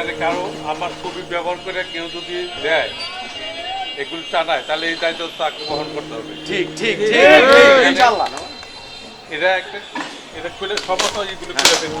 এখানে কারও আমার ছবি ব্যবহার করে কেউ যদি দেয় এগুলো টানায় তাহলে এই দায়িত্ব তাকে বহন করতে হবে। ঠিক ঠিক ঠিক ঠিক। ইনশাআল্লাহ এটা একটা এটা খুলে সমস্ত এগুলো খুলে ফেলতে হবে এগুলো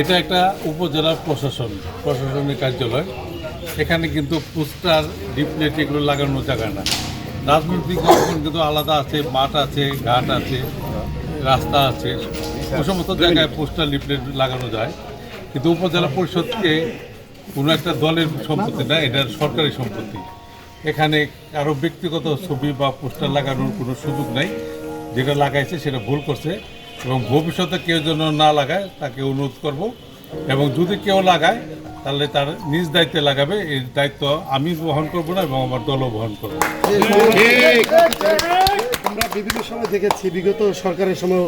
এটা একটা উপজেলা প্রশাসন, প্রশাসনিক কার্যালয়। এখানে কিন্তু পোস্টার ডিপ্লেট এগুলো লাগানো জায়গা না। রাজনৈতিক অঙ্গন কিন্তু আলাদা আছে, মাঠ আছে, ঘাট আছে, রাস্তা আছে। ওই সমস্ত জায়গায় পোস্টার লিফলেট লাগানো যায়। কিন্তু উপজেলা পরিষদকে কোনো একটা দলের সম্পত্তি না, এটা সরকারি সম্পত্তি। এখানে কারও ব্যক্তিগত ছবি বা পোস্টার লাগানোর কোনো সুযোগ নাই। যেটা লাগাইছে সেটা ভুল করছে। এবং ভবিষ্যতে কেউ যেন না লাগায় তাকে অনুরোধ করব। এবং যদি কেউ লাগায় তাহলে তার নিজ দায়িত্বে লাগাবে। এই দায়িত্ব আমি বহন করব না এবং আমার দলও বহন করব। আমরা বিভিন্ন সময় দেখেছি বিগত সরকারের সময়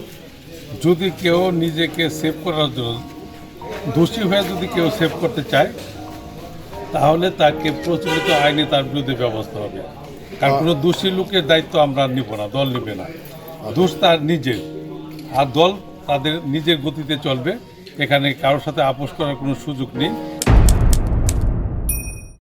যদি কেউ নিজেকে সেভ করার জন্য দোষী হয়ে যদি কেউ সেভ করতে চায় তাহলে তাকে প্রচলিত আইনে তার বিরুদ্ধে ব্যবস্থা হবে। কারণ কোনো দোষী লোকের দায়িত্ব আমরা নিব না দল নেবে না। দোষ তার নিজের। আর দল তাদের নিজের গতিতে চলবে। এখানে কারোর সাথে আপোষ করার কোনো সুযোগ নেই।